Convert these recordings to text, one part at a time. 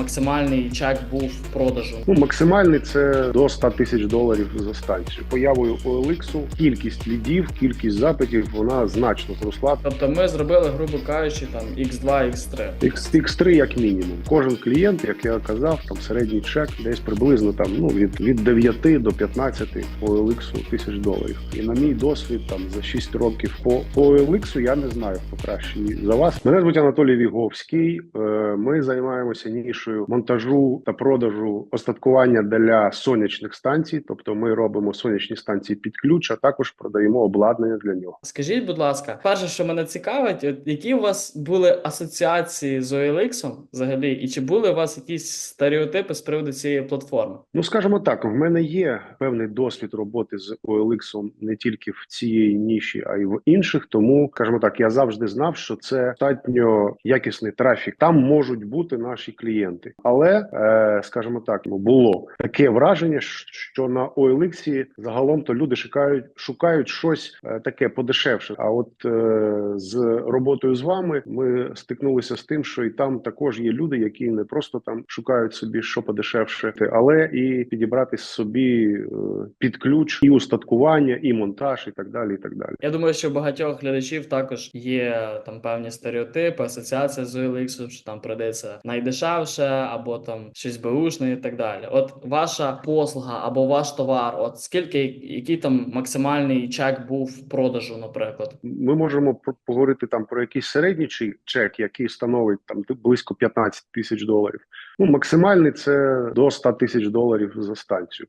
максимальний чек був в продажу? Ну, максимальний це до 100 тисяч доларів за станцію. Появою OLX кількість лідів, кількість запитів вона значно зросла. Тобто ми зробили, грубо кажучи, там X2, X3. X, X3 як мінімум. Кожен клієнт, як я казав, там середній чек десь приблизно там ну від, від 9 до 15 по OLX тисяч доларів. І на мій досвід там за 6 років по, по OLX я не знаю хто краще за вас. Мене звуть Анатолій Віговський. Е, Ми займаємося нішою монтажу та продажу остаткування для сонячних станцій. Тобто, ми робимо сонячні станції під ключ, а також продаємо обладнання для нього. Скажіть, будь ласка, перше, що мене цікавить, от які у вас були асоціації з OLX взагалі, і чи були у вас якісь стереотипи з приводу цієї платформи? Ну, скажімо так, в мене є певний досвід роботи з OLX не тільки в цій ніші, а й в інших. Тому, скажімо так, я завжди знав, що це достатньо якісний трафік. Там можуть бути наші клієнти, але е, скажімо так, ну було таке враження, що на OLX загалом то люди шукають шукають щось е, таке подешевше. А от е, з роботою з вами ми стикнулися з тим, що і там також є люди, які не просто там шукають собі що подешевше, але і підібрати собі під ключ і устаткування, і монтаж, і так далі. І так далі. Я думаю, що багатьох глядачів також є там певні стереотипи, асоціація з OLX, що там продається найдешевше, або там щось беушне і так далі. От ваша послуга або ваш товар, от скільки який там максимальний чек був продажу, наприклад? Ми можемо поговорити там про якийсь середній чек, який становить там близько 15 тисяч доларів. Ну максимальний це до 100 тисяч доларів за станцію.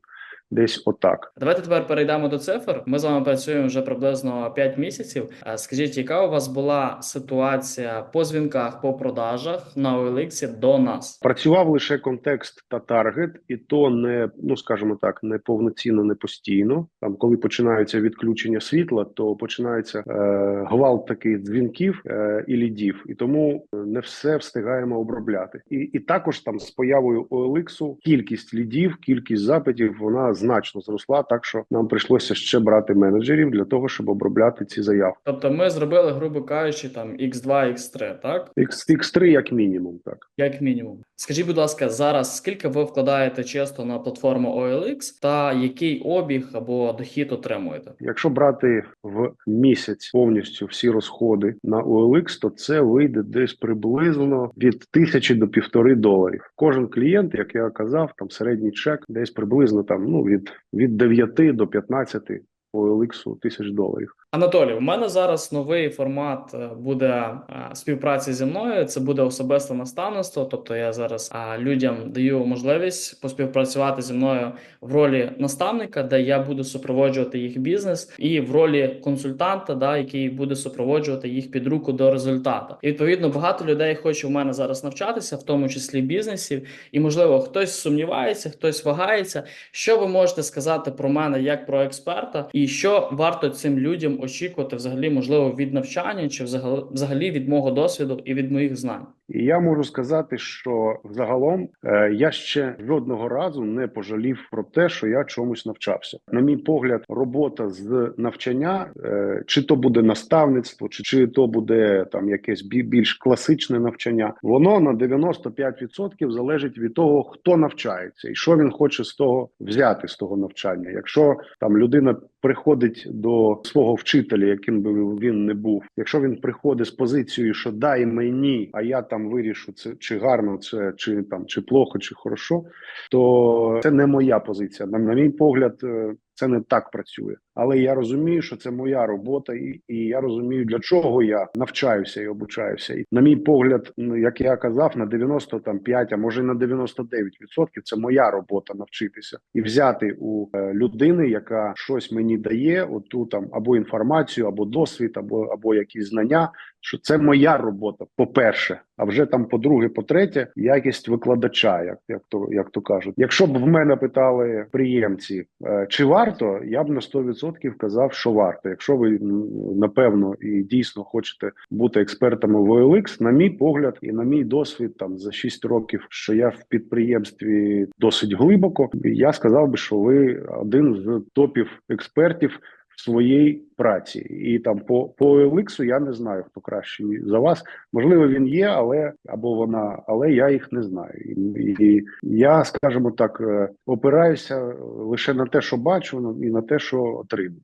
Десь отак. Давайте тепер перейдемо до цифр. Ми з вами працюємо вже приблизно 5 місяців. Скажіть, яка у вас була ситуація по дзвінках, по продажах на OLX до нас? Працював лише контекст та таргет, і то не ну скажімо так, не повноцінно, не постійно. Там, коли починаються відключення світла, то починається е, гвалт таких дзвінків е, і лідів, і тому не все встигаємо обробляти. І, і також там з появою OLX кількість лідів, кількість запитів вона значно зросла. Так що нам прийшлося ще брати менеджерів для того, щоб обробляти ці заявки. Тобто ми зробили, грубо кажучи, там X2, X3, так? X, X3 як мінімум, так. Як мінімум. Скажіть, будь ласка, зараз скільки ви вкладаєте чисто на платформу OLX та який обіг або дохід отримуєте? Якщо брати в місяць повністю всі розходи на OLX, то це вийде десь приблизно від тисячі до півтори доларів. Кожен клієнт, як я казав, там середній чек десь приблизно там ну від, від 9 до 15 по еликсу тисяч доларів. Анатолій, у мене зараз новий формат е, буде е, співпраці зі мною. Це буде особисте наставництво. Тобто я зараз е, людям даю можливість поспівпрацювати зі мною в ролі наставника, де я буду супроводжувати їх бізнес, і в ролі консультанта, да, який буде супроводжувати їх під руку до результату. І відповідно багато людей хоче у мене зараз навчатися, в тому числі бізнесів. І можливо, хтось сумнівається, хтось вагається. Що ви можете сказати про мене як про експерта, і що варто цим людям очікувати взагалі, можливо, від навчання чи взагалі від мого досвіду і від моїх знань? І я можу сказати, що взагалом е, я ще жодного разу не пожалів про те, що я чомусь навчався. На мій погляд, робота з навчання, е, чи то буде наставництво, чи, чи то буде там якесь бі- більш класичне навчання, воно на 95% залежить від того, хто навчається і що він хоче з того взяти з того навчання. Якщо там людина приходить до свого вчителя, яким би він не був, якщо він приходить з позицією, що дай мені, а я там вирішу це чи гарно це, чи там чи плохо, чи хорошо, то це не моя позиція. На, на мій погляд, е, це не так працює. Але я розумію, що це моя робота, і, і я розумію, для чого я навчаюся і обучаюся. І на мій погляд, ну як я казав, на 95, а може на 99% це моя робота навчитися і взяти у е, людини, яка щось мені дає, оту там або інформацію, або досвід, або або якісь знання. Що це моя робота, по-перше, а вже там, по-друге, по-третє, якість викладача, як як то як то кажуть. Якщо б в мене питали приємці, е, чи варто, я б на 100% казав, що варто. Якщо ви напевно і дійсно хочете бути експертами в OLX, на мій погляд і на мій досвід, там за 6 років, що я в підприємстві досить глибоко, я сказав би, що ви один з топів експертів своєї праці. І там по по Еликсу я не знаю, хто кращий за вас. Можливо, він є, але або вона, але я їх не знаю. І, і я, скажімо так, е, опираюся лише на те, що бачу, і на те, що отримую.